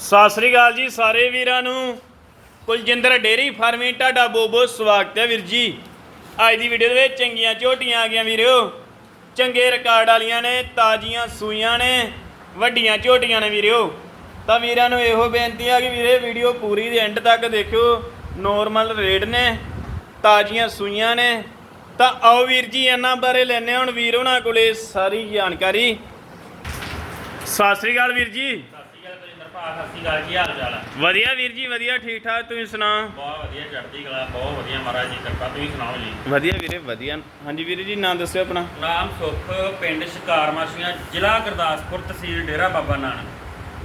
ਸਤਿ ਸ੍ਰੀ ਅਕਾਲ ਜੀ ਸਾਰੇ ਵੀਰਾਂ ਨੂੰ। ਕੁਲਜਿੰਦਰ ਡੇਰੀ ਫਾਰਮਿੰਗ, ਤੁਹਾਡਾ ਬਹੁਤ ਬਹੁਤ ਸਵਾਗਤ ਹੈ ਵੀਰ ਜੀ। ਅੱਜ ਦੀ ਵੀਡੀਓ ਦੇ ਵਿੱਚ ਚੰਗੀਆਂ ਝੋਟੀਆਂ ਆ ਗਈਆਂ ਵੀਰਿਓ ਚੰਗੇ ਰਿਕਾਰਡ ਵਾਲੀਆਂ ਨੇ, ਤਾਜ਼ੀਆਂ ਸੂਈਆਂ ਨੇ, ਵੱਡੀਆਂ ਝੋਟੀਆਂ ਨੇ ਵੀਰਿਓ ਤਾਂ ਵੀਰਾਂ ਨੂੰ ਇਹੋ ਬੇਨਤੀ ਆ ਕਿ ਵੀਰੇ ਵੀਡੀਓ ਪੂਰੀ ਦੇ ਐਂਡ ਤੱਕ ਦੇਖਿਓ। ਨੋਰਮਲ ਰੇਟ ਨੇ, ਤਾਜ਼ੀਆਂ ਸੂਈਆਂ ਨੇ। ਤਾਂ ਆਓ ਵੀਰ ਜੀ, ਇਹਨਾਂ ਬਾਰੇ ਲੈਣੇ ਹੁਣ ਵੀਰ ਉਹਨਾਂ ਕੋਲੇ ਸਾਰੀ ਜਾਣਕਾਰੀ। ਸਤਿ ਸ੍ਰੀ ਅਕਾਲ ਵੀਰ ਜੀ। ਸਤਿ ਸ਼੍ਰੀ ਅਕਾਲ ਬਲਜਿੰਦਰ ਭਾ ਸਤਿ ਸ਼੍ਰੀ ਅਕਾਲ ਕੀ ਹਾਲ ਚਾਲ ਹੈ ਵਧੀਆ ਵੀਰ ਜੀ ਵਧੀਆ ਠੀਕ ਠਾਕ ਤੁਸੀਂ ਸੁਣਾਓ? ਬਹੁਤ ਵਧੀਆ ਚੜ੍ਹਦੀ ਕਲਾ ਬਹੁਤ ਵਧੀਆ ਮਹਾਰਾਜ ਜੀ ਕਿਰਪਾ ਤੁਸੀਂ ਸੁਣਾਓ ਜੀ? ਵਧੀਆ ਵੀਰੇ ਵਧੀਆ। ਹਾਂਜੀ ਵੀਰੇ ਜੀ ਨਾਮ ਦੱਸਿਓ ਆਪਣਾ। ਨਾਮ ਸੁਖ ਪਿੰਡ ਸ਼ਿਕਾਰ ਮਾਸੀਆਂ ਜ਼ਿਲ੍ਹਾ ਗੁਰਦਾਸਪੁਰ ਤਹਿਸੀਲ ਡੇਰਾ ਬਾਬਾ ਨਾਨਕ।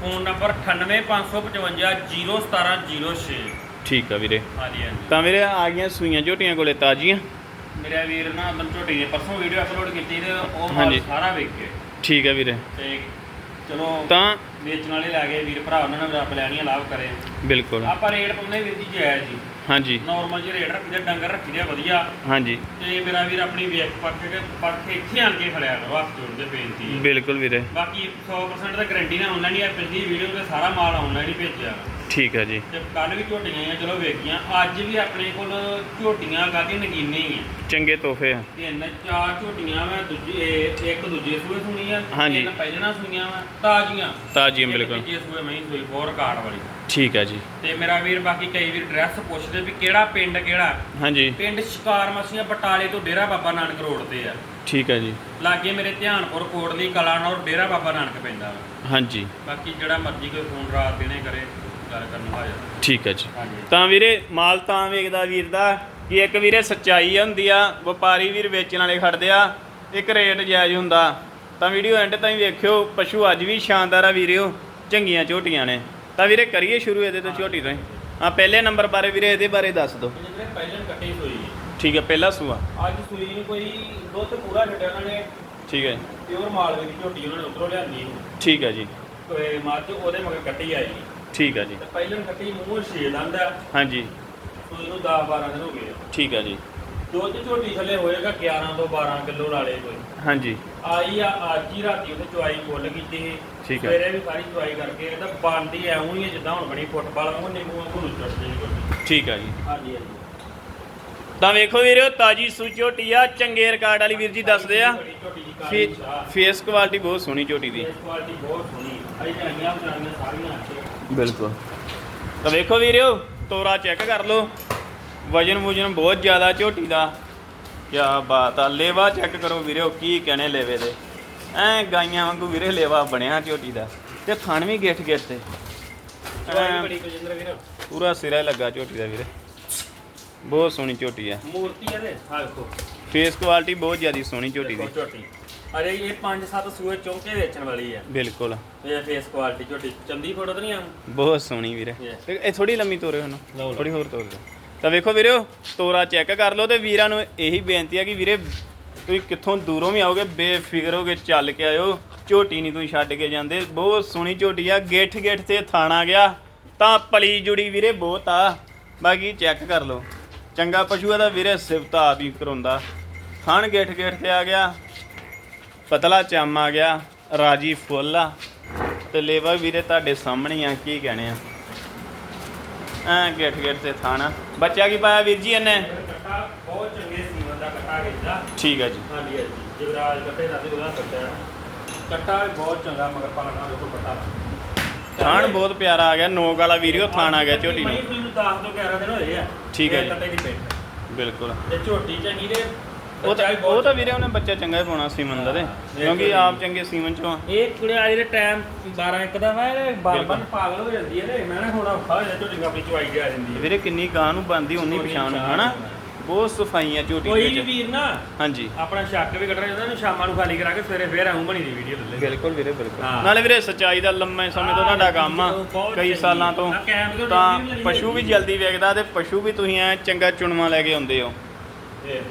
ਫੋਨ ਨੰਬਰ 9855501706 ਠੀਕ ਆ ਵੀਰੇ। ਹਾਂਜੀ ਹਾਂਜੀ। ਤਾਂ ਵੀਰੇ ਆ ਗਈਆਂ ਸੂਈਆਂ ਝੋਟੀਆਂ ਕੋਲੇ ਤਾਜ਼ੀਆਂ? ਮੇਰਾ ਵੀਰ ਨਾ ਅੰਦਰ ਝੋਟੀ ਨੇ ਪਰਸੋਂ ਵੀਡੀਓ ਅਪਲੋਡ ਕੀਤੀ ਤੇ ਉਹ ਹਾਂਜੀ। ਸਾਰਾ ਵੇਖ ਕੇ ਠੀਕ ਆ ਵੀਰੇ। ਤੇ ਚਲੋ ਤਾਂ ਵੇਚਣ ਵਾਲੇ ਲੈ ਗਏ ਵੀਰ ਭਰਾ ਉਹਨਾਂ ਨੇ ਰੱਬ ਲੈਣੀਆਂ ਲਾਭ ਕਰੇ। ਬਿਲਕੁਲ। ਆਪਾਂ ਰੇਟ ਪਾਉਂਦੇ ਵੀਰ ਜੀ ਜਾਇਜ਼ ਜੀ। ਹਾਂਜੀ। ਨਾਰਮਲ ਜਿਹੇ ਰੇਟ ਰੱਖੀਦੇ ਡੰਗਰ ਰੱਖੀਦੇ ਵਧੀਆ। ਹਾਂਜੀ। ਤੇ ਮੇਰਾ ਵੀਰ ਆਪਣੀ ਵੇਖ ਪੱਕ ਕੇ ਪੱਕ ਕੇ ਇੱਥੇ ਆਣ ਕੇ ਖੜਿਆ ਕਰੋ ਹੱਥ ਜੋੜ ਕੇ ਬੇਨਤੀ। ਹੈ ਬਿਲਕੁਲ ਵੀਰੇ। ਬਾਕੀ 100% ਤਾਂ ਗਾਰੰਟੀ ਨਾਲ ਆਨਲਾਈਨ ਹੀ ਆ ਪਿਛਲੀ ਵੀਡੀਓ ਤੇ ਸਾਰਾ ਮਾਲ ਆਨਲਾਈਨ ਹੀ ਭੇਜਿਆ। ਠੀਕ ਆ ਜੀ। ਤੇ ਕੱਲ ਵੀ ਝੋਟੀਆਂ ਆਈਆਂ ਚਲੋ ਵੇਖੀਆਂ। ਅੱਜ ਵੀ ਆਪਣੇ ਕੋਲ ਝੋਟੀਆਂ ਗਾਦੀ ਨਗੀਨੇ ਹੀ ਆ। ਚੰਗੇ ਤੋਹਫੇ ਆ। ਤਿੰਨ ਚਾਰ ਝੋਟੀਆਂ ਮੈਂ ਦੂਜੀ ਇਹ- ਇੱਕ ਦੂਜੇ ਸੂਏ ਸੁਣੀਆਂ ਹਾਂਜੀ। ਤਿੰਨ ਪਹਿਲਾਂ ਸੁਣੀਆਂ ਮੈਂ ਤਾਜ਼ੀਆਂ। ਤਾਜ਼ੀਆਂ ਇੱਕ ਬਿਲਕੁਲ। ਤੀਜੇ ਸੂਏ ਮੈਂ ਸੂਈ ਫੋਰ ਕਾਰਡ ਵਾਲੀ। ਠੀਕ ਆ ਜੀ। ਤੇ ਮੇਰਾ ਵੀਰ ਬਾਕੀ ਕਈ ਵੀਰ ਡਰੈਸ ਪੁੱਛਦੇ ਵੀ ਕਿਹੜਾ ਪਿੰਡ ਕਿਹੜਾ। ਹਾਂਜੀ। ਪਿੰਡ ਸ਼ਿਕਾਰ ਮਸੀਆਂ ਬਟਾਲੇ ਤੋਂ ਡੇਰਾ ਬਾਬਾ ਨਾਨਕ ਰੋਡ ਤੇ ਆ। ਠੀਕ ਆ ਜੀ। ਲਾਗੇ ਮੇਰੇ ਧਿਆਨਪੁਰ ਕੋਟਲੀ ਕਲਾਨੌਰ ਡੇਰਾ ਬਾਬਾ ਨਾਨਕ ਪੈਂਦਾ ਵਾ। ਹਾਂਜੀ। ਬਾਕੀ ਜਿਹੜਾ ਮਰਜ਼ੀ ਕੋਈ ਫੋਨ ਰਾਤ ਦਿਨੇ ਕਰੇ। ਗੱਲ ਕਰਨ ਹਾਜ਼ਰ ਠੀਕ ਆ ਜੀ। ਹਾਂਜੀ। ਤਾਂ ਵੀਰੇ ਮਾਲ ਤਾਂ ਵੇਖਦਾ ਵੀਰ ਦਾ। ਕਿ ਇੱਕ ਵੀਰੇ ਸੱਚਾਈ ਹੁੰਦੀ ਆ ਵਪਾਰੀ ਵੀਰ ਵੇਚਣ ਵਾਲੇ ਖੜਦੇ ਆ ਇੱਕ ਰੇਟ ਜਾਇਜ਼ ਹੁੰਦਾ। ਤਾਂ ਵੀਡੀਓ ਐਂਡ ਤਾਈਂ ਵੇਖਿਓ ਪਸ਼ੂ ਅੱਜ ਵੀ ਸ਼ਾਨਦਾਰ ਆ ਵੀਰਿਓ ਚੰਗੀਆਂ ਝੋਟੀਆਂ ਨੇ। ਤਾਂ ਵੀਰੇ ਕਰੀਏ ਸ਼ੁਰੂ ਇਹਦੇ ਤੋਂ ਝੋਟੀ ਤੋਂ ਹੀ। ਆ ਪਹਿਲੇ ਨੰਬਰ ਬਾਰੇ ਵੀਰੇ ਇਹਦੇ ਬਾਰੇ ਦੱਸ ਦਿਓ। ਇਹ ਜਿਹੜੇ ਪਹਿਲਾਂ ਕੱਟੀ ਸੂਈ ਠੀਕ ਹੈ ਪਹਿਲਾ ਸੂਆ। ਅੱਜ ਸੂਈ ਨੂੰ ਕੋਈ ਦੁੱਧ ਪੂਰਾ ਛੱਡਿਆ ਉਹਨਾਂ ਨੇ। ਠੀਕ ਹੈ। ਪਿਓਰ ਮਾਲਵੇ ਦੀ ਝੋਟੀ ਉਹਨਾਂ ਨੇ ਉਧਰੋਂ ਲਿਆਂਦੀ। ਠੀਕ ਹੈ ਜੀ। ਤੇ ਮੱਝ ਉਹਦੇ ਮਗਰ ਕੱਟੀ ਆਈ। ਠੀਕ ਹੈ ਜੀ। ਤੇ ਪਹਿਲਾਂ ਕੱਟੀ ਮੂੰਹ ਛੇ ਦੰਦਾ ਹਾਂਜੀ। ਸੂਈ ਨੂੰ 10 12 ਦਿਨ ਹੋ ਗਏ ਆ। ਠੀਕ ਹੈ ਜੀ। ਦੁੱਧ ਝੋਟੀ ਥੱਲੇ ਹੋਏਗਾ 11 ਤੋਂ 12 ਕਿਲੋ ਲਾਲੇ ਕੋਈ। ਹਾਂਜੀ। ਆਈ ਆ ਅੱਜ ਹੀ ਰਾਤੀ ਉਹਦੇ ਚੁਆਈ ਫੁੱਲ ਕੀਤੀ ਸੀ। ਠੀਕ ਹੈ। ਸਵੇਰੇ ਵੀ ਸਾਰੀ ਚੁਆਈ ਕਰਕੇ ਇਹਦਾ ਬਣਦੀ ਐਉਂ ਹੀ ਆ ਜਿੱਦਾਂ ਹੁਣ ਬਣੀ ਫੁੱਟਬਾਲ ਵਾਂਗੂ ਨਿੰਬੂ ਵਾਂਗੂ ਨੁੱਚੜ ਜਿਹੀ ਠੀਕ ਹੈ ਜੀ। ਹਾਂਜੀ ਹਾਂਜੀ। ਤਾਂ ਵੇਖੋ ਵੀਰਿਓ ਤਾਜੀ ਸੂ ਝੋਟੀ ਆ। ਚੰਗੇ ਰਿਕਾਰਡ ਵਾਲੀ ਵੀਰ ਜੀ ਦੱਸਦੇ ਆ। ਬੜੀ ਝੋਟੀ ਦੀ ਫੇ- ਕਾਲੀ ਸ਼ਾਹ ਫੇਸ ਕੁਆਲਿਟੀ ਬਹੁਤ ਸੋਹਣੀ ਝੋਟੀ ਦੀ। ਫੇਸ ਕੁਆਲਿਟੀ ਬਹੁਤ ਸੋਹਣੀ ਅਈ ਜਾਈਆਂ ਬਣਾਈਆਂ ਸਾਰੀਆਂ। ਬਿਲਕੁਲ। ਤਾਂ ਵੇਖੋ ਵੀਰਿਓ ਤੋਰਾ ਚੈੱਕ ਕਰ ਲਓ। ਵਜਨ ਵੁਜਨ ਬਹੁਤ ਜ਼ਿਆਦਾ ਝੋਟੀ ਦਾ। ਕੀ ਬਾਤ ਆ ਲੇਵਾ ਚੈੱਕ ਕਰੋ ਵੀਰਿਓ ਕੀ ਕਹਣੇ ਲੇਵੇ ਦੇ। ਐ ਗਾਈਆਂ ਵਾਂਗੂ ਵੀਰੇ ਲੇਵਾ ਬਣਿਆ ਝੋਟੀ ਦਾ। ਤੇ ਥਣ ਵੀ ਗਿੱਠ ਗਿੱਠ ਤੇ। ਚੁਆਈ ਐਂ ਬੜੀ ਕੁਜਿੰਦਰ ਵੀਰ। ਪੂਰਾ ਸਿਰਾ ਹੀ ਲੱਗਾ ਝੋਟੀ ਦਾ ਵੀਰੇ। ਬਹੁਤ ਸੋਹਣੀ ਝੋਟੀ ਆ। ਮੂਰਤੀ ਇਹਦੇ ਹਾਂ ਦੇਖੋ ਫੇਸ ਕੁਆਲਿਟੀ ਬਹੁਤ ਜ਼ਿਆਦਾ ਸੋਹਣੀ ਝੋਟੀ ਦੀ। ਝੋਟੀ। ਅਰੇ ਇਹ 5-7 ਸੂਏ ਚੌਂਕੇ ਵੇਚਣ ਵਾਲੀ ਹੈ ਬਿਲਕੁਲ। ਇਹ ਫੇਸ ਕੁਆਲਿਟੀ ਝੋਟੀ ਚੰਦੀ ਫੋਟੋ ਤਾਂ ਨਹੀਂ ਆ ਬਹੁਤ ਸੋਹਣੀ ਵੀਰੇ। ਇਹ ਥੋੜੀ ਲੰਮੀ ਤੋਰੇ ਹੁਣ। ਥੋੜੀ ਹੋਰ ਤੋਰ ਦਿਓ ਤਾਂ ਵੇਖੋ ਵੀਰਿਓ ਤੋਰਾ ਚੈੱਕ ਕਰ ਲਓ ਤੇ ਵੀਰਾਂ ਨੂੰ ਇਹੀ ਬੇਨਤੀ ਆ ਕਿ ਵੀਰੇ ਤੁਸੀਂ ਕਿੱਥੋਂ ਦੂਰੋਂ ਵੀ ਆਓਗੇ ਬੇਫਿਕਰ ਹੋ ਕੇ ਚੱਲ ਕੇ ਆਇਓ। ਝੋਟੀ ਨਹੀਂ ਤੁਸੀਂ ਛੱਡ ਕੇ ਜਾਂਦੇ। ਬਹੁਤ ਸੋਹਣੀ ਝੋਟੀ ਆ ਗਿੱਠ ਗਿੱਠ ਤੇ ਥਾਣਾ ਗਿਆ। ਤਾਂ ਪਲੀ ਜੁੜੀ ਵੀਰੇ ਬਹੁਤ ਆ। ਬਾਕੀ ਚੈੱਕ ਕਰ ਲਓ। ਚੰਗਾ ਪਸ਼ੂ ਇਹਦਾ ਵੀਰੇ ਸਿਫਤ ਆਪ ਹੀ ਕਰਾਉਂਦਾ। ਥਣ ਗਿੱਠ ਗਿੱਠ ਤੇ ਆ ਗਿਆ। ਪਤਲਾ ਚੰਮ ਆ ਗਿਆ ਰਾਜੀ ਫੁੱਲ ਆ। ਤੇ ਲੇਵਾ ਵੀਰੇ ਤੁਹਾਡੇ ਸਾਹਮਣੇ ਆ ਕੀ ਕਹਿਣੇ ਆ? ਐ ਗੇਟ ਗੇਟ ਤੇ ਥਾਣਾ ਬੱਚਾ ਕੀ ਪਾਇਆ ਵੀਰ ਜੀ ਇਹਨੇ? ਕੱਟਾ ਬਹੁਤ ਚੰਗੇ ਸੀਮਨ ਦਾ ਕੱਟਾ ਵੇਚਦਾ ਠੀਕ ਹੈ ਜੀ। ਹਾਂਜੀ ਹਾਂਜੀ। ਜਗਰਾਜ ਕੱਟੇ ਦਾ ਤੇ ਉਹਦਾ ਕੱਟਾ ਕੱਟਾ ਵੀ ਬਹੁਤ ਚੰਗਾ ਮਗਰ ਪਾਣਾ ਦੇਖੋ ਕੱਟਾ ਥਾਣ ਬਹੁਤ ਪਿਆਰਾ ਆ ਗਿਆ ਨੋਕ ਵਾਲਾ ਵੀਡੀਓ ਥਾਣ ਆ ਗਿਆ ਝੋਟੀ ਨੂੰ। ਮੈਨੂੰ 10 ਤੋਂ 11 ਦਿਨ ਹੋਏ ਆ। ਠੀਕ ਹੈ ਜੀ। ਕੱਟੇ ਦੀ ਪੇਟ ਬਿਲਕੁਲ। ਤੇ ਝੋਟੀ ਚੰਗੀ ਦੇ ਉਹ ਤਾਂ ਉਹ ਤਾਂ ਵੀਰੇ ਉਹਨੇ ਬੱਚਾ ਚੰਗਾ ਹੀ ਪਾਉਣਾ ਸੀਮਨ ਦਾ ਤੇ ਕਿਉਂਕਿ ਆਪ ਚੰਗੇ ਸੀਮਨ ਚੋਂ ਆ। ਇਹ ਕੁੜੇ ਆ ਜਿਹੜੇ ਟਾਈਮ 12 ਇੱਕ ਦਾ ਵਾ ਇਹ। ਬਾਰ ਪਾਗਲ ਹੋ ਜਾਂਦੀ ਹੈ ਤੇ ਮੈਂ ਨਾ ਹੁਣ ਔਖਾ ਹੋ ਜਾਂਦਾ ਝੋਟੀ ਆਪਣੀ ਚਵਾਈ ਜਾ ਜਾਂਦੀ ਹੈ ਵੀਰੇ ਕਿੰਨੀ ਗਾਂ ਨੂੰ ਬੰਦੀ ਉਨੀ ਉਨੀ ਪਛਾਣ ਹਨਾ ਹੋਣਾ। ਬਹੁਤ ਸਫ਼ਾਈ ਆ ਝੋਟੀ ਕੋਈ ਦੇ ਵਿੱਚ ਵੀਰ ਨਾ ਹਾਂਜੀ ਆਪਣਾ ਸ਼ੱਕ ਵੀ ਕੱਢਣਾ ਚਾਹੁੰਦਾ ਉਹਨੂੰ ਸ਼ਾਮਾਂ ਨੂੰ ਖਾਲੀ ਕਰਾ ਕੇ ਸਵੇਰੇ ਫੇਰ ਆਉਂ ਬਣੀ ਦੀ ਵੀਡੀਓ ਲੈ ਬਿਲਕੁਲ ਵੀਰੇ ਬਿਲਕੁਲ ਹਾਂ। ਨਾਲੇ ਵੀਰੇ ਸਚਾਈ ਦਾ ਲੰਮੇ ਸਮੇਂ ਤੋਂ ਤੁਹਾਡਾ ਕੰਮ ਆ ਬਹੁਤ ਕਈ। ਸਾਲਾਂ ਤੋਂ ਕੈਮ ਤੋਂ ਤਾਂ ਡਿਊਟੀ ਵੀ ਪਸ਼ੂ ਵੀ ਜਲਦੀ ਵੇਖਦਾ ਤੇ ਪਸ਼ੂ ਵੀ ਤੁਸੀਂ ਐ ਚੰਗਾ ਚੁਣਵਾ ਲੈ ਕੇ ਆਉਂਦੇ ਹੋ ਇਹ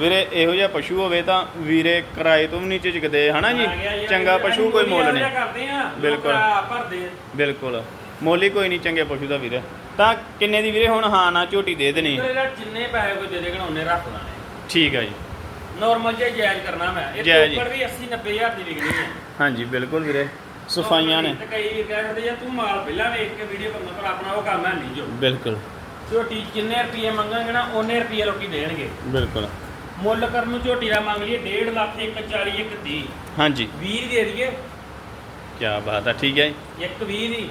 ਵੀਰੇ ਇਹੋ ਜਿਹਾ ਪਸ਼ੂ ਹੋਵੇ ਤਾਂ ਵੀਰੇ ਕਿਰਾਏ ਤੋਂ ਵੀ ਨਹੀਂ ਝਿਜਕਦੇ ਹਨਾ ਜੀ? ਆ ਚੰਗਾ ਪਸ਼ੂ ਕੋਈ ਮੁੱਲ ਨਹੀਂ। ਕਰਦੇ ਆ ਬਿਲਕੁਲ। ਆ ਭਰਦੇ ਆ। ਬਿਲਕੁਲ। ਮੁੱਲ ਕੋਈ ਨਹੀਂ ਚੰਗੇ ਪਸ਼ੂ ਦਾ ਵੀਰੇ। ਤਾਂ ਕਿੰਨੇ ਦੀ ਵੀਰੇ? ਹੁਣ ਹਾਂ ਨਾ ਝੋਟੀ ਦੇ ਦੇਣੀ। ਜਿੰਨੇ ਪੈਸੇ ਕੋਈ ਦੇ ਦੇਗਾ ਉਹਨੇ ਰੱਖ ਲਾਣੇ। ਠੀਕ ਹੈ ਜੀ। ਨਾਰਮਲ ਜਿਹਾ ਜਾਇਜ਼ ਕਰਨਾ ਮੈਂ। ਇਹ। ਟੋਕਰ ਵੀ 80 90 ਹਜ਼ਾਰ ਦੀ ਵਿਕਣੀ ਹੈ ਹਾਂਜੀ ਬਿਲਕੁਲ ਵੀਰੇ। ਸਫਾਈਆਂ ਨੇ। ਕਈ ਵੀ ਕਹਿੰਦੇ ਯਾਰ ਤੂੰ ਮਾਲ ਪਹਿਲਾਂ ਵੇਖ ਕੇ ਵੀਡੀਓ ਕਰਨਾ ਪਰ ਆਪਣਾ ਉਹ ਕੰਮ ਹੈ ਨਹੀਂ ਜੋ। ਬਿਲਕੁਲ। ਝੋਟੀ ਜਿੰਨੇ ਰੁਪਏ ਮੰਗਾਂਗੇ ਨਾ ਉਹਨੇ ਰੁਪਏ ਲੋਕੀ ਦੇਣਗੇ। ਬਿਲਕੁਲ। ਮੁੱਲ ਕਰਨ ਨੂੰ ਝੋਟੀ ਦਾ ਮੰਗ ਲਈਏ 1.5 ਲੱਖ 140 1 30 ਹਾਂਜੀ। 20 ਦੇ ਦਈਏ। ਕੀ ਬਾਤ ਆ ਠੀਕ ਹੈ ਜੀ। ਇੱਕ 20 ਦੀ।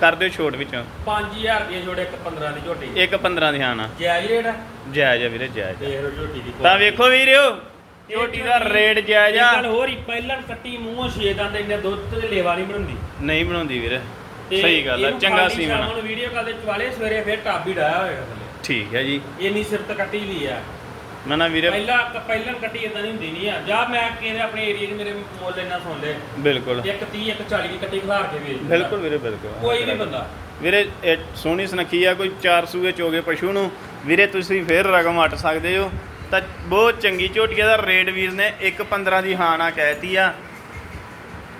ਕਰ ਦਿਓ ਛੋਟ ਵਿੱਚੋਂ। 5000 ਰੁਪਏ ਜੋੜੇ ਇੱਕ 15 ਦੀ ਝੋਟੀ। ਇੱਕ 15 ਦੀ ਹਾਂ ਨਾ। ਜਾਇਜ਼ ਰੇਟ ਆ। ਜਾਇਜ਼ ਆ ਵੀਰੇ ਜਾਇਜ਼ ਆ। ਦੇਖ ਲਓ ਝੋਟੀ ਦੀ ਤਾਂ ਵੇਖੋ ਵੀਰਿਓ ਝੋਟੀ ਦਾ ਰੇਟ ਜਾਇਜ਼ ਆ। ਗੱਲ ਹੋਰ ਹੀ ਪਹਿਲਾਂ ਕੱਟੀ ਮੂੰਹੋਂ ਛੇ ਦੰਦ ਇੰਨੇ ਦੁੱਧ ਤੇ ਲੇਵਾ ਨਹੀਂ ਬਣਾਉਂਦੀ। ਨਹੀਂ ਬਣਾਉਂਦੀ ਵੀਰੇ। ਸਹੀ ਗੱਲ ਆ ਚੰਗਾ ਸੀਮਨ ਸ਼ਾਮ ਨੂੰ ਵੀਡੀਓ ਕਾਲ ਦੇ ਚਵਾਲੇ ਸਵੇਰੇ ਫਿਰ ਟਾਬੀ ਡਾਇਆ ਹੋਏਗਾ ਥੱਲੇ। ਠੀਕ ਹੈ ਜੀ। ਇੰਨੀ ਸਿਫਤ ਕੱਟੀ ਦੀ ਆ। ਮੈਂ ਨਾ ਵੀਰੇ ਪਹਿਲਾਂ ਪਹਿਲਾਂ ਕੱਟੀ ਇਦਾਂ ਨਹੀਂ ਹੁੰਦੀ ਨਹੀਂ ਆ। ਜਾਂ ਮੈਂ ਕਿਹਦੇ ਆਪਣੇ ਏਰੀਆ 'ਚ ਮੇਰੇ ਮੁੱਲ ਇੰਨਾ ਸੁਣ ਲੈ। ਬਿਲਕੁਲ। ਇੱਕ 30 ਇੱਕ 40 ਦੀ ਕੱਟੀ ਖਿਲਾਰ ਕੇ ਵੇਚ ਦਿੰਦਾ। ਬਿਲਕੁਲ ਵੀਰੇ ਬਿਲਕੁਲ। ਕੋਈ ਵੀ ਬੰਦਾ। ਵੀਰੇ ਇਹ ਸੋਹਣੀ ਸੁਨੱਖੀ ਆ ਕੋਈ ਚਾਰ ਸੂਏ ਚੋਗੇ ਪਸ਼ੂ ਨੂੰ। ਵੀਰੇ ਤੁਸੀਂ ਫੇਰ ਰਕਮ ਅੱਟ ਸਕਦੇ ਹੋ। ਤਾਂ ਬਹੁਤ ਚੰਗੀ ਝੋਟੀਆਂ ਦਾ ਰੇਟ ਵੀਰ ਨੇ 1.15 ਦੀ ਹਾਂ ਨਾ ਕਹਿਤੀ ਆ।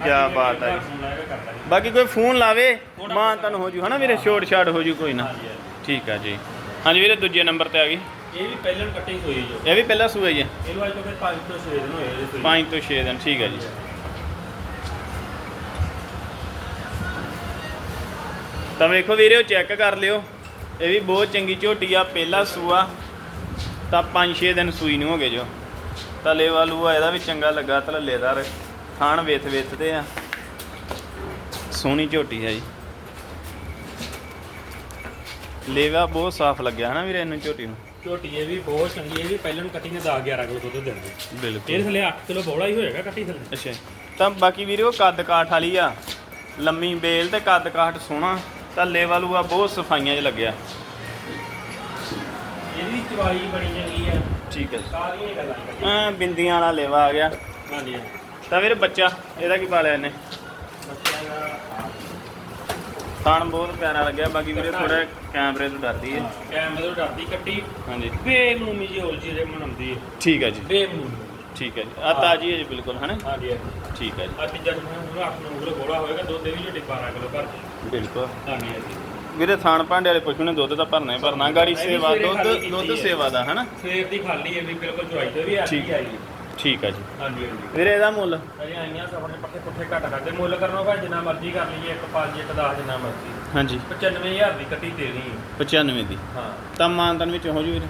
ਕੀ ਬਾਤ ਹੈ। ਬਾਕੀ ਕੋਈ ਫੋਨ ਲਾਵੇ ਮਾਂ ਤੁਹਾਨੂੰ ਹੋ ਜੂ ਹਨਾ ਵੀਰੇ? ਛੋਟ ਛਾੜ ਹੋ ਜੂ ਕੋਈ ਨਾ। ਠੀਕ ਆ ਜੀ। ਹਾਂਜੀ ਵੀਰੇ ਦੂਜੇ ਨੰਬਰ ਤੇ ਆ ਗਈ। ਇਹ ਵੀ ਪਹਿਲਾਂ ਕੱਟੀ ਹੋਈ ਜੋ। ਇਹ ਵੀ ਪਹਿਲਾ ਹੀ ਹੈ ਇਹਨੂੰ ਅੱਜ ਤੋਂ ਫਿਰ 5 ਤੋਂ 6 ਦਿਨ ਹੋਏ ਇਹਦੇ ਸੂਈ। 5 ਤੋਂ 6 ਦਿਨ ਠੀਕ ਹੈ ਜੀ। ਤਾਂ ਵੇਖੋ ਵੀਰੇ ਉਹ ਚੈੱਕ ਕਰ ਲਿਓ। ਇਹ ਵੀ ਬਹੁਤ ਚੰਗੀ ਝੋਟੀ ਆ ਪਹਿਲਾ ਸੂਆ। ਤਾਂ 5-6 ਦਿਨ ਸੂਈ ਨੂੰ ਹੋ ਗਏ ਜੋ। ਤਾਂ ਲੇਵਾ ਲੂਆ ਇਹਦਾ ਵੀ ਚੰਗਾ ਲੱਗਾ ਤਲੇਦਾਰ ਖਾਣ ਵੇਥ ਵੇਥ ਤੇ ਆ। ਸੋਹਣੀ ਝੋਟੀ ਹੈ ਜੀ। ਲੇਵਾ ਬਹੁਤ ਸਾਫ਼ ਲੱਗਿਆ ਹਨਾ ਵੀਰੇ ਇਹਨੂੰ ਝੋਟੀ ਨੂੰ? ਝੋਟੀ ਇਹ ਵੀ ਬਹੁਤ ਚੰਗੀ ਇਹ ਵੀ ਪਹਿਲਾਂ ਨੂੰ ਕੱਟੀ ਨੇ 10 11 ਕਿਲੋ ਦੁੱਧ ਦਿੰਦੀ। ਬਿਲਕੁਲ। ਇਹਦੇ ਥੱਲੇ 8 ਕਿਲੋ ਬੋਲਾ ਹੀ ਹੋਏਗਾ ਕੱਟੀ ਥੱਲੇ। ਅੱਛਾ ਤਾਂ ਬਾਕੀ ਵੀਰੇ ਉਹ ਕੱਦ ਕਾਠ ਵਾਲੀ ਆ। ਲੰਮੀ ਬੇਲ ਤੇ ਕੱਦ ਕਾਠ ਸੋਹਣਾ ਤਾਂ ਲੈਵਲ ਆ ਬਹੁਤ ਸਫਾਈਆਂ 'ਚ ਲੱਗਿਆ। ਇਹਦੀ ਚਵਾਈ ਬੜੀ ਚੰਗੀ ਹੈ ਠੀਕ ਹੈ ਸਾਰੀਆਂ ਗੱਲਾਂ ਆ ਬਿੰਦੀਆਂ ਵਾਲਾ ਲੇਵਾ ਆ ਗਿਆ। ਹਾਂਜੀ। ਤਾਂ ਵੀਰੇ ਬੱਚਾ ਇਹਦਾ ਕੀ ਪਾਲਿਆ ਇਹਨੇ? ਬੱਚਿਆਂ ਦਾ ਥਾਣ ਬਹੁਤ ਪਿਆਰਾ ਲੱਗਿਆ ਬਾਕੀ ਵੀਰੇ ਥੋੜਾ ਕੈਮਰੇ ਤੋਂ ਡਰਦੀ ਹੈ। ਕੈਮਰੇ ਤੋਂ ਡਰਦੀ ਕੱਟੀ। ਹਾਂਜੀ। ਬੇਮੂਮੀ ਜੀ ਹੋਲ ਜੀ ਮਨਾਉਂਦੀ ਹੈ। ਠੀਕ ਹੈ ਜੀ। ਬੇਮੂਮੀ ਠੀਕ ਹੈ ਜੀ। ਆ ਤਾਜੀ ਹੈ ਜੀ ਬਿਲਕੁਲ ਹਨਾ ਹਾਂਜੀ ਹਾਂਜੀ। ਠੀਕ ਹੈ ਜੀ। ਅੱਜ ਜਦ ਹੁਣ 8 9 ਕਿਲੋ ਬੋਲਾ ਹੋਏਗਾ ਦੁੱਧ ਦੇ ਵੀ ਝੋਟੀ 12 ਕਿਲੋ ਭਰ ਬਿਲਕੁਲ। ਹਾਂਜੀ ਵੀਰੇ ਥਾਣ ਭਾਂਡੇ ਵਾਲੇ ਪਸ਼ੂ ਨੇ ਦੁੱਧ ਤਾਂ ਭਰਨਾ ਹੀ ਭਰਨਾ। ਗਾੜੀ ਸੇਵਾ ਦੁੱਧ ਦੁੱਧ ਹੈ। ਸੇਵਾ ਦਾ ਹਨਾ ਸਵੇਰ ਦੀ ਖਾਲੀ ਹੈ ਵੀ ਬਿਲਕੁਲ ਚੁਆਈ ਤੇ ਵੀ ਠੀਕ। ਆਈ ਆਈ ਠੀਕ ਹੈ ਜੀ। ਹਾਂਜੀ ਹਾਂਜੀ। ਵੀਰੇ ਇਹਦਾ ਮੁੱਲ? ਅਜੇ ਆਈਆਂ ਸਭ ਨੇ ਪੱਕੇ ਪੁੱਠੇ ਘੱਟ ਕਰਦੇ। ਮੁੱਲ ਕਰਨੋਂ ਭਾਵੇਂ ਜਿੰਨਾ ਮਰਜ਼ੀ ਕਰ ਲਈਏ ਇੱਕ ਪੰਜ ਇੱਕ 10 ਜਿੰਨਾ ਮਰਜ਼ੀ। ਹਾਂਜੀ। 95000 ਦੀ ਕੱਟੀ ਦੇਣੀ ਹੈ। 95 ਦੀ? ਹਾਂ। ਤਾਂ ਮਾਨਤਨ ਵਿੱਚ ਹੋ ਜੂ ਵੀਰੇ?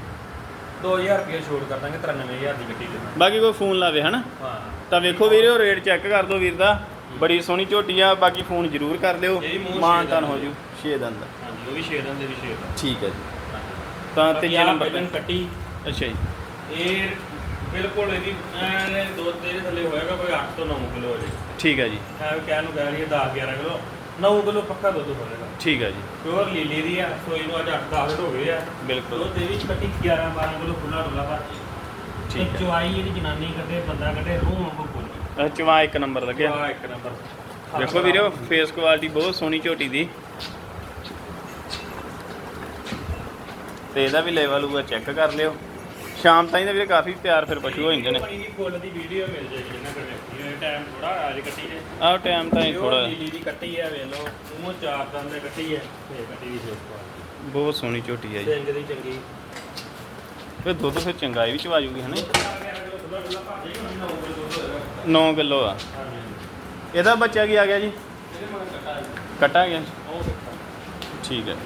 2000 ਰੁਪਏ ਛੋੜ ਕਰ ਦਾਂਗੇ 93000 ਦੀ ਕੱਟੀ ਦੇਣਾ। ਬਾਕੀ ਕੋਈ ਫੋਨ ਲਾਵੇ ਹਨਾ? ਹਾਂ। ਤਾਂ ਵੇਖੋ ਵੀਰੇ ਉਹ ਰੇਟ ਚੈੱਕ ਕਰ ਦਿਓ ਵੀਰ ਦਾ। ਬੜੀ ਸੋਹਣੀ ਝੋਟੀ ਆ ਬਾਕੀ ਫੋਨ ਜ਼ਰੂਰ ਕਰ ਲਿਓ। ਮਾਨਤਨ ਹੋ ਜੂ 6 ਦੰਦ। ਦਾ ਹਾਂਜੀ ਉਹ ਵੀ 6 ਦਿਨ ਦੇ ਵੀ 6 ਦਿਨ ਠੀਕ ਹੈ ਜੀ। ਤਾਂ ਤੀਜੇ ਨੰਬਰ ਤੇ। ਕੱਟੀ? ਅੱਛਾ ਜੀ। ਇਹ ਬਿਲਕੁਲ ਇਹਦੀ ਐਨ ਦੋ ਤੇਰੇ ਥੱਲੇ ਹੋਏਗਾ ਕੋਈ 8 ਤੋਂ 9 ਕਿਲੋ ਜੇ ਠੀਕ ਹੈ ਜੀ। ਐ ਕਹਿਣ ਨੂੰ ਕਹਿ ਰਹੀ ਹੈ 10 11 ਕਿਲੋ। 9 ਕਿਲੋ ਪੱਕਾ ਦੁੱਧ ਹੋਵੇਗਾ ਠੀਕ ਹੈ ਜੀ। ਪਿਓਰ ਲੀਲੀ ਦੀ ਆ ਸੋਈ ਨੂੰ ਅੱਜ 8 10 ਹੋ ਗਏ ਆ। ਬਿਲਕੁਲ। ਦੁੱਧ ਦੇ ਵਿੱਚ ਕੱਟੀ 11 12 ਕਿਲੋ ਖੁੱਲਾ ਡੁੱਲਾ ਭਰ ਠੀਕ ਹੈ। ਚੁਆਈ ਇਹਦੀ ਜਨਾਨੀ ਕੱਢੇ ਬੰਦਾ ਕੱਢੇ ਰੂਹ ਵਾਂਗੂ ਬੋਲੀ ਚਵਾ ਇੱਕ ਨੰਬਰ ਲੱਗਿਆ। ਆ ਇੱਕ ਨੰਬਰ। ਦੇਖੋ ਵੀਰੇ ਫੇਸ ਕੁਆਲਿਟੀ ਬਹੁਤ ਸੋਹਣੀ ਝੋਟੀ ਦੀ। ਤੇ ਇਹਦਾ ਵੀ ਲੈਵਲ ਹੋਊਗਾ ਚੈੱਕ ਕਰ ਲਿਓ। ਸ਼ਾਮ ਤਾਈਂ ਤਾਂ ਵੀਰੇ ਕਾਫੀ ਪਿਆਰ ਫਿਰ ਪਸ਼ੂ ਹੋ ਜਾਂਦੇ ਨੇ। ਪਾਣੀ ਦੀ ਫੁੱਲ ਦੀ ਵੀਡੀਓ ਮਿਲ ਜਾਏਗੀ ਇਹਨਾਂ ਕੋਲ ਇਹ ਟਾਈਮ ਥੋੜਾ ਅੱਜ ਕੱਟੀ ਜੇ। ਆਹ ਟਾਈਮ ਤਾਈਂ ਪਿਓਰ ਥੋੜਾ ਲੀਲੀ ਦੀ ਕੱਟੀ ਹੈ ਵੇਖ ਲਓ। ਮੂੰਹ ਚਾਰ ਦੰਦ ਦੇ ਕੱਟੀ ਹੈ ਤੇ ਕੱਟੀ ਦੀ ਕੁਆਲਿਟੀ ਬਹੁਤ ਸੋਹਣੀ ਝੋਟੀ ਹੈ ਜੀ। ਸਿੰਗ ਦੀ ਚੰਗੀ। ਫਿਰ ਦੁੱਧ ਫਿਰ ਚੰਗਾ ਇਹ ਵੀ ਚਵਾ ਜੂਗੀ ਹਨਾ 9 9 ਕਿਲੋ ਆ। ਇਹਦਾ ਬੱਚਾ ਕੀ ਆ ਗਿਆ ਜੀ? ਕੱਟਾ ਗਿਆ ਠੀਕ ਹੈ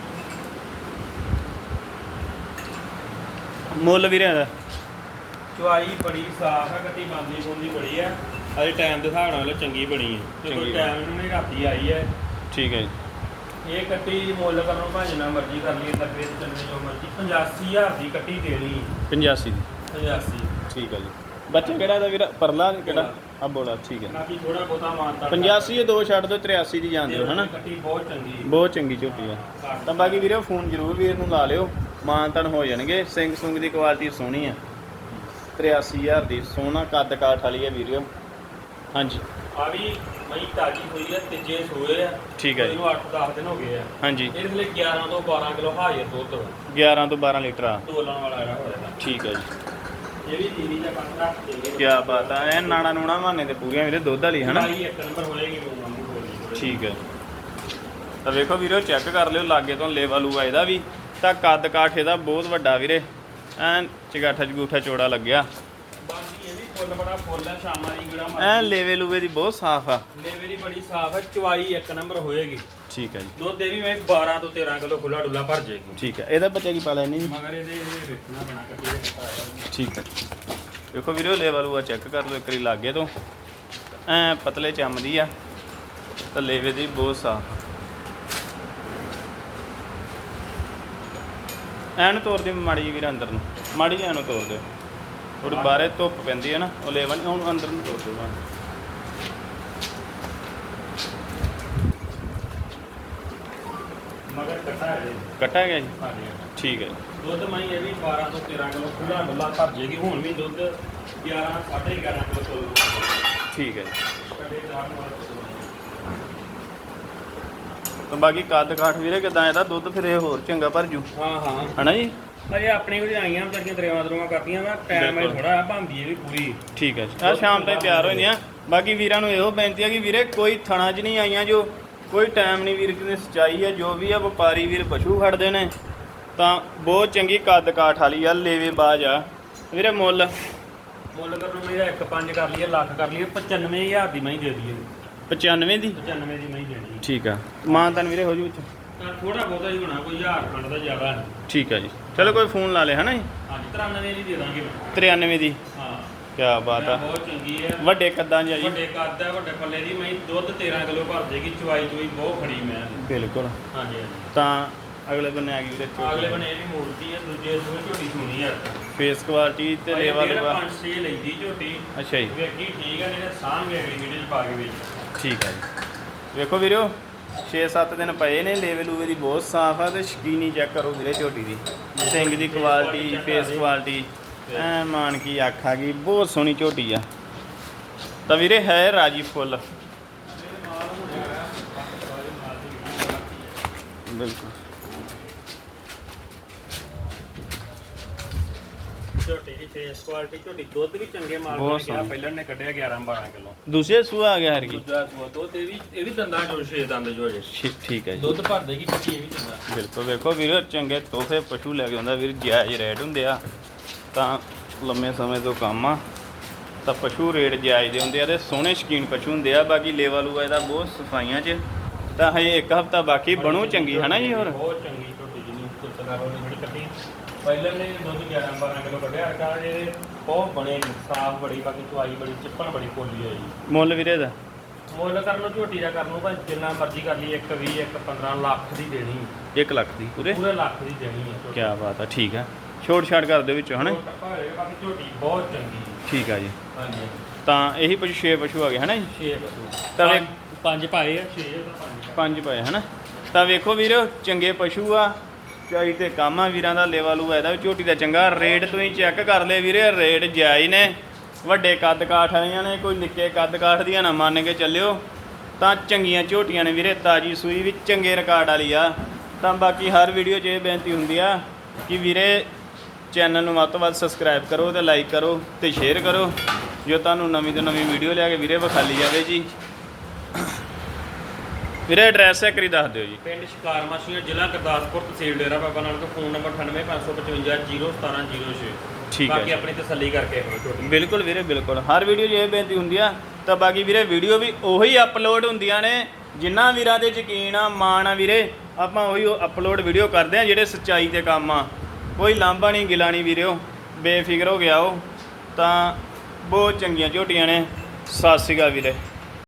ਮੁੱਲ ਵੀਰੇ ਇਹਦਾ ਚੁਆਈ ਬੜੀ ਸਾਫ਼ ਹੈ ਕੱਟੀ ਬੰਦੀ ਬੁੰਦੀ ਬੜੀ ਹੈ ਅਜੇ ਟਾਈਮ ਦੇ ਹਿਸਾਬ ਨਾਲ ਚੰਗੀ ਬਣੀ ਹੈ ਚੰਗੀ ਕੋਈ ਟਾਈਮ ਨੂੰ ਨਹੀਂ ਰਾਤੀ ਆਈ ਹੈ ਠੀਕ ਹੈ ਜੀ। ਇਹ ਕੱਟੀ ਮੁੱਲ ਕਰਨੋਂ ਭਾਵੇਂ ਜਿੰਨਾ ਮਰਜ਼ੀ ਕਰ ਲਈਏ ਤਾਂ ਫਿਰ ਚੱਲਣੀ ਜੋ ਮਰਜ਼ੀ। 85000 ਦੀ ਕੱਟੀ ਦੇਣੀ 85 ਦੀ। 85 ਠੀਕ ਹੈ ਜੀ। ਬੱਚਾ ਕਿਹੜਾ ਇਹਦਾ ਵੀਰਾ? ਪਰਲਾ ਕਿਹੜਾ? ਆ ਬੋਲਾ ਠੀਕ ਹੈ ਬਾਕੀ ਥੋੜਾ ਬਹੁਤਾ ਮਾਨਤਾ 85 ਇਹ ਦੋ ਛੱਡ ਦੋ 83 ਦੀ ਜਾਂਦੇ ਹੋ ਹਨਾ? ਕੱਟੀ ਬਹੁਤ ਚੰਗੀ। ਬਹੁਤ ਚੰਗੀ ਝੋਟੀ ਆ। ਤਾਂ ਬਾਕੀ ਵੀਰੇ ਫੋਨ ਜ਼ਰੂਰ ਵੀਰ ਨੂੰ ਲਾ ਲਿਓ। ਮਾਨਤਨ ਹੋ ਜਾਣਗੇ। ਸਿੰਘ ਸੁੰਗ ਦੀ ਕੁਆਲਿਟੀ ਸੋਹਣੀ ਆ। 83000 ਦੀ। ਸੋਹਣਾ ਕੱਦ ਕਾਠ ਵਾਲੀ ਹੈ ਵੀਰਿਓ। ਹਾਂਜੀ। ਆ ਵੀ ਮਈ ਤਾਜੀ ਹੋਈ ਹੈ ਤੀਜੇ ਸੂਏ ਆ। ਠੀਕ ਹੈ ਜੀ। ਇਹਨੂੰ 8-10 ਦਿਨ ਹੋ ਗਏ ਆ। ਹਾਂਜੀ। ਇਹਦੇ ਲਈ 11 ਤੋਂ 12 ਕਿਲੋ ਹਾਜ਼ਰ ਦੁੱਧ। 11 ਤੋਂ 12 ਲੀਟਰ ਆ। ਤੋਲਣ ਵਾਲਾ ਹੈਗਾ ਹੋਇਆ ਠੀਕ ਹੈ ਜੀ। ਇਹ ਵੀ ਦੀਦੀ ਦਾ ਕੰਮ ਰੱਖ ਦੇਗੇ ਕੀ ਬਾਤ ਆ। ਐ ਨਾਣਾ ਨੂਣਾ ਮਾਨੇ ਤੇ ਪੂਰੀਆਂ ਵੀਰੇ ਦੁੱਧ ਵਾਲੀ ਹਨਾ? ਹਣਾ ਇੱਕ ਨੰਬਰ ਹੋਏਗੀ ਠੀਕ ਹੈ ਤਾਂ ਵੇਖੋ ਵੀਰੋ ਚੈੱਕ ਕਰ ਲਿਓ ਲਾਗੇ ਤੋਂ ਲੇਵਲ ਹੋਊਗਾ ਇਹਦਾ ਵੀ। ਤਾਂ ਕੱਦ ਕਾਠ ਇਹਦਾ ਬਹੁਤ ਵੱਡਾ ਵੀਰੇ। ਐਨ ਚਗਾਠਾ ਚਗੂਠਾ ਚੋੜਾ ਲੱਗਿਆ। ਬਾਕੀ ਇਹ ਵੀ ਫੁੱਲ ਬੜਾ ਫੁੱਲ ਹੈ ਸ਼ਾਮਾਂ ਦੀ ਗੜਾ ਐ ਲੇਵੇ ਲੂਵੇ ਦੀ ਬਹੁਤ ਸਾਫ਼ ਆ। ਲੇਵੇ ਦੀ ਬੜੀ ਸਾਫ਼ ਹੈ ਚਵਾਈ ਇੱਕ ਨੰਬਰ ਹੋਏਗੀ। ਠੀਕ ਹੈ ਜੀ। ਦੁੱਧ ਇਹ ਵੀ ਮੈਂ 12 ਤੋਂ 13 ਕਿਲੋ ਖੁੱਲਾ ਡੁੱਲਾ ਭਰ ਜਾਏਗੀ। ਠੀਕ ਹੈ ਇਹਦਾ ਬੱਚਾ ਕੀ ਪਾ ਲੈਣੀ ਜੀ? ਮਗਰ ਇਹਦੇ ਇਹ ਬਣਾ ਕੇ ਠੀਕ ਹੈ ਦੇਖੋ ਵੀਡੀਓ ਲੇਵਾ ਲੂਆ ਚੈੱਕ ਕਰ ਲਓ ਇੱਕ ਵਾਰੀ ਲਾਗੇ ਤੋਂ। ਐ ਪਤਲੇ ਚਮਦੀ ਆ ਤਾਂ ਲੇਵੇ ਦੀ ਬਹੁਤ ਸਾਫ਼ ਐਨ ਤੋਰ ਦੇ ਮਾੜੀ ਜਿਹੀ ਵੀਰ ਅੰਦਰ ਨੂੰ। ਮਾੜੀ ਜਿਹੀ ਐਨੂੰ ਤੋਰ ਦਿਓ। ਥੋੜੀ ਬਾਹਰੇ ਧੁੱਪ ਪੈਂਦੀ ਹੈ ਨਾ ਉਹ ਲੇਵਾ ਨਹੀਂ ਹੁਣ ਅੰਦਰ ਨੂੰ ਤੋਰ ਦਿਓ। ਬਾਹਰ। ਮਗਰ ਕੱਟਾ ਹੈ ਕੱਟਾ ਗਿਆ ਜੀ? ਹਾਂਜੀ ਠੀਕ ਹੈ। ਦੁੱਧ ਮੈਂ ਇਹ ਵੀ 12 ਤੋਂ 13 ਕਿਲੋ ਖੁੱਲਾ ਡੁੱਲਾ ਭਰ ਜਾਏਗੀ ਹੁਣ ਵੀ ਦੁੱਧ 11 11.5 ਕਿਲੋ ਠੀਕ ਹੈ ਜੀ। ਤਾਂ ਬਾਕੀ ਕੱਦ ਕਾਠ ਵੀਰੇ ਕਿਦਾਂ ਇਹਦਾ? ਦੁੱਧ ਫਿਰ ਇਹ ਹੋਰ ਚੰਗਾ ਭਰ ਜੂ। ਹਾਂ ਹਾਂ। ਹਨਾ ਜੀ? ਅਜੇ ਆਪਣੀ ਕੋਲ ਆਈਆਂ ਵਿਚਾਰੀਆਂ ਦਰਿਆਵਾਂ ਦਰੂਆਂ ਕਰਦੀਆਂ ਵਾ ਟਾਈਮ ਹੈ। ਥੋੜਾ ਭਾਂਦੀ ਇਹ ਵੀ ਪੂਰੀ। ਠੀਕ ਹੈ ਜੀ। ਆ ਸ਼ਾਮ ਤਾਈਂ ਤਿਆਰ ਹੋ ਜਾਂਦੀਆਂ ਬਾਕੀ ਵੀਰਾਂ ਨੂੰ ਇਹੋ ਬੇਨਤੀ ਹੈ ਕਿ ਵੀਰੇ ਕੋਈ ਥਣਾ 'ਚ ਨਹੀਂ ਆਈਆਂ ਜੋ ਕੋਈ ਟਾਈਮ ਨਹੀਂ ਵੀਰ ਕਿਤੇ ਸਚਾਈ ਹੈ ਜੋ ਵੀ ਆ ਵਪਾਰੀ ਵੀਰ ਪਸ਼ੂ ਖੜਦੇ ਨੇ ਤਾਂ ਬਹੁਤ ਚੰਗੀ ਕੱਦ ਕਾਠ ਵਾਲੀ ਆ ਲੇਵੇ ਬਾਜ ਆ। ਵੀਰੇ ਮੁੱਲ? ਮੁੱਲ ਕਰਨ ਨੂੰ ਮੇਰਾ 1.5 ਕਰ ਲਈਏ ਲੱਖ ਕਰ ਲਈਏ 95000 ਦੀ ਮਹੀਂ ਦੇ ਦਈਏ। 95 ਦੀ? 95 ਦੀ ਮਹੀਂ ਦੇਣੀ ਠੀਕ ਆ। ਮਾਨ ਤਨ ਵੀਰੇ ਹੋ ਜੂ ਵਿੱਚ ਤਾਂ ਥੋੜਾ ਬਹੁਤਾ ਹੀ ਹੋਣਾ ਕੋਈ ਹਜ਼ਾਰ ਖੰਡ ਦਾ ਜ਼ਿਆਦਾ ਨਹੀਂ। ਠੀਕ ਆ ਜੀ। ਚਲੋ ਕੋਈ ਫੋਨ ਲਾ ਲੇ ਹਨਾ ਜੀ? ਹਾਂਜੀ 93 ਦੀ ਦੇ ਦਾਂਗੇ। 93 ਦੀ। ਹਾਂ। ਕੀ ਬਾਤ ਆ। ਬਹੁਤ ਚੰਗੀ ਹੈ ਵੱਡੇ ਕੱਦਾਂ ਜੀ ਵੱਡੇ ਕੱਦ ਹੈ ਵੱਡੇ ਪੱਲੇ ਦੀ ਮਹੀਂ ਦੁੱਧ 13 ਕਿਲੋ ਭਰ ਜੇਗੀ ਚਵਾਈ ਚੋਈ ਬਹੁਤ ਖੜੀ ਮੈਂ। ਬਿਲਕੁਲ। ਹਾਂਜੀ ਤਾਂ ਅਗਲੇ ਬੰਨੇ ਆ ਗਈ ਵੀਰੇ ਅਗਲੇ ਬਨੇ ਇਹਦੀ ਮੂਰਤੀ ਹੈ ਦੂਜੇ ਸੂਏ ਝੋਟੀ ਸੁਣੀ ਹੈ ਫੇਸ ਕੁਆਲਿਟੀ ਤੇ ਲੇਵਾ ਲੇਵਾ। ਪੰਜ ਛੇ ਲੈਂਦੀ ਝੋਟੀ। ਅੱਛਾ ਜੀ। ਵੇਖੀ ਠੀਕ ਹੈ ਨਹੀਂ ਤਾਂ ਸਾਂਭ ਅਗਲੀ ਵੀਡੀਓ ਚ ਪਾ ਕੇ ਵੇਚ। ਠੀਕ ਹੈ ਜੀ। ਵੇਖੋ ਵੀਰੋ 6-7 ਦਿਨ ਪਏ ਨੇ ਲੇਵੇ ਲੂਵੇ ਦੀ ਬਹੁਤ ਸਾਫ਼ ਆ ਤੇ ਸ਼ਕੀਨੀ ਚੈੱਕ ਕਰੋ ਵੀਰੇ ਝੋਟੀ ਦੀ। ਸਿੰਗ ਦੀ ਕੁਆਲਿਟੀ ਫੇਸ ਕੁਆਲਿਟੀ ਐ ਮਾਨ ਕੀ ਆਖਾ ਗਈ, ਬਹੁਤ ਸੋਹਣੀ ਝੋਟੀ ਆ। ਤਾਂ ਵੀਰੇ ਹੈ ਰਾਜੀ ਫੁੱਲ। ਬਿਲਕੁਲ ਝੋਟੀ ਦੀ ਫੇਸ ਕੁਆਲਿਟੀ ਝੋਟੀ ਦੁੱਧ ਵੀ ਚੰਗੇ ਮਾਲ ਬਹੁਤ ਬਣ ਗਿਆ ਸੋਹਣੀ। ਪਹਿਲਾਂ ਨੇ ਕੱਢਿਆ 11 12 ਕਿਲੋ। ਦੂਸਰੇ ਸੂਆ ਆ ਗਿਆ ਹਰ ਕੀ ਦੂਜਾ ਸੂਆ ਦੁੱਧ ਇਹ ਵੀ ਇਹ ਵੀ ਦੰਦਾਂ ਚੋਂ ਛੇ ਦੰਦ ਜੋ ਅਜੇ ਠੀਕ- ਠੀਕ ਹੈ ਜੀ। ਦੁੱਧ ਭਰ ਦੇਗੀ ਕੱਚੀ ਇਹ ਵੀ ਦੰਦਾਂ। ਬਿਲਕੁਲ ਵੇਖੋ ਵੀਰ ਚੰਗੇ ਤੋਹਫੇ ਪਸ਼ੂ ਲੈ ਕੇ ਆਉਂਦਾ ਵੀਰ ਜਾਇਜ਼ ਰੇਟ ਹੁੰਦੇ ਆ। ਤਾਂ ਲੰਮੇ ਸਮੇਂ ਤੋਂ ਕੰਮ ਆ। ਤਾਂ ਪਸ਼ੂ ਰੇਟ ਜਾਇਜ਼ ਦੇ ਹੁੰਦੇ ਆ ਤੇ ਸੋਹਣੇ ਸ਼ਕੀਨ ਪਸ਼ੂ ਹੁੰਦੇ ਆ। ਬਾਕੀ ਲੇਵਾ ਲੂਆ ਇਹਦਾ ਬਹੁਤ ਸਫਾਈਆਂ 'ਚ। ਤਾਂ ਹਜੇ ਇੱਕ ਹਫਤਾ ਬਾਕੀ ਬਣੂ ਚੰਗੀ ਹਨਾ ਜੀ ਹੋਰ? ਬਹੁਤ ਚੰਗੀ ਝੋਟੀ ਜਿਹਨੂੰ ਕੁੱਤਲਾ ਰੋਣੀ ਜਿਹੜੀ ਕੱਟੀ ਪਹਿਲਾਂ ਨੇ ਦੁੱਧ 11 12 ਕਿਲੋ ਕੱਢਿਆ ਅਰਕਾ ਜੇ ਬਹੁਤ ਬਣੇ ਸਾਫ਼ ਬੜੀ ਬਾਕੀ ਚੁਆਈ ਬੜੀ ਚਿੱਪਣ ਬੜੀ ਖੋਲੀ ਹੋਈ ਮੁੱਲ ਵੀਰੇ ਦਾ? ਮੁੱਲ ਕਰ ਲਓ ਝੋਟੀ ਦਾ ਕਰ ਲਓ ਭਾਵੇਂ ਜਿੰਨਾ ਮਰਜ਼ੀ ਕਰ ਲਈ 1 20 1 15 ਲੱਖ ਦੀ ਦੇਣੀ 1 ਲੱਖ ਦੀ ਪੂਰੇ? ਪੂਰੇ ਲੱਖ ਦੀ ਦੇਣੀ ਹੈ ਕੀ ਬਾਤ ਆ ਠੀਕ ਆ। ਛੋਟ ਛਾੜ ਕਰ ਦਿਓ ਵਿੱਚੋਂ ਹਨਾ? ਬਾਕੀ ਝੋਟੀ ਬਹੁਤ ਚੰਗੀ ਠੀਕ ਆ ਜੀ। ਹਾਂਜੀ ਤਾਂ ਇਹੀ ਪਸ਼ੂ 6 ਪਸ਼ੂ ਆ ਗਏ ਹਨਾ ਜੀ? 6 ਬਸੂ ਤਾਂ ਪੰਜ ਪਾਏ ਆ 6 ਤਾਂ ਪੰਜ ਪੰਜ ਪਏ ਹਨਾ? ਤਾਂ ਵੇਖੋ ਵੀਰ ਚੰਗੇ ਪਸ਼ੂ ਆ ਚਾਈ ਤੇ ਕੰਮ ਆ ਵੀਰਾਂ ਦਾ ਲੇਵਾ ਲੂ ਇਹਦਾ ਵੀ ਝੋਟੀ ਦਾ ਚੰਗਾ। ਰੇਟ ਤੁਸੀਂ ਚੈੱਕ ਕਰ ਲੈ ਵੀਰੇ, ਰੇਟ ਜਾਇਜ਼ ਨੇ। ਵੱਡੇ ਕੱਦ ਕਾਠ ਵਾਲੀਆਂ ਨੇ, ਕੋਈ ਨਿੱਕੇ ਕੱਦ ਕਾਠ ਦੀਆਂ ਨਾ ਮੰਨ ਕੇ ਚੱਲਿਓ। ਤਾਂ ਚੰਗੀਆਂ ਝੋਟੀਆਂ ਨੇ ਵੀਰੇ, ਤਾਜੀ ਸੂਈ ਵੀ ਚੰਗੇ ਰਿਕਾਰਡ ਵਾਲੀ ਆ। ਤਾਂ ਬਾਕੀ ਹਰ ਵੀਡੀਓ 'ਚ ਇਹ ਬੇਨਤੀ ਹੁੰਦੀ ਆ ਕਿ ਵੀਰੇ, ਚੈਨਲ ਨੂੰ ਵੱਧ ਤੋਂ ਵੱਧ ਸਬਸਕ੍ਰਾਈਬ ਕਰੋ ਤੇ ਲਾਈਕ ਕਰੋ ਤੇ ਸ਼ੇਅਰ ਕਰੋ। ਜੋ ਤੁਹਾਨੂੰ ਨਵੀਂ ਤੋਂ ਨਵੀਂ ਵੀਡੀਓ ਲਿਆ ਕੇ ਵੀਰੇ ਵਿਖਾਲੀ ਜਾਵੇ ਜੀ। ਵੀਰੇ ਐਡਰੈਸ ਇੱਕ ਵਾਰੀ ਦੱਸ ਦਿਓ ਜੀ। ਪਿੰਡ ਸ਼ਿਕਾਰ ਮਾਸੀਆਂ ਜ਼ਿਲ੍ਹਾ ਗੁਰਦਾਸਪੁਰ ਤਹਿਸੀਲ ਡੇਰਾ ਬਾਬਾ ਨਾਨਕ ਫੋਨ ਨੰਬਰ 9855501706 ਠੀਕ ਹੈ ਬਾਕੀ ਜੀ। ਆਪਣੀ ਤਸੱਲੀ ਕਰਕੇ ਝੋਟੀ ਬਿਲਕੁਲ ਵੀਰੇ ਬਿਲਕੁਲ। ਹਰ ਵੀਡੀਓ 'ਚ ਇਹ ਬੇਨਤੀ ਹੁੰਦੀ ਆ ਤਾਂ ਬਾਕੀ ਵੀਰੇ ਵੀਡੀਓ ਵੀ ਉਹੀ ਅਪਲੋਡ ਹੁੰਦੀਆਂ ਨੇ ਜਿੰਨਾ ਵੀਰਾਂ ਦੇ ਯਕੀਨ ਆ ਮਾਣ ਆ ਵੀਰੇ ਆਪਾਂ ਉਹੀ ਅਪਲੋਡ ਵੀਡੀਓ ਕਰਦੇ ਆ ਜਿਹੜੇ ਸੱਚਾਈ ਤੇ ਕੰਮ ਆ। ਕੋਈ ਲਾਂਭਾ ਨਹੀਂ ਗਿਲਾ ਨਹੀਂ ਵੀਰਿਓ ਬੇਫਿਕਰ ਹੋ ਗਿਆ ਉਹ। ਤਾਂ ਬਹੁਤ ਚੰਗੀਆਂ ਝੋਟੀਆਂ ਨੇ। ਸਤਿ ਸ਼੍ਰੀ ਅਕਾਲ ਵੀਰੇ।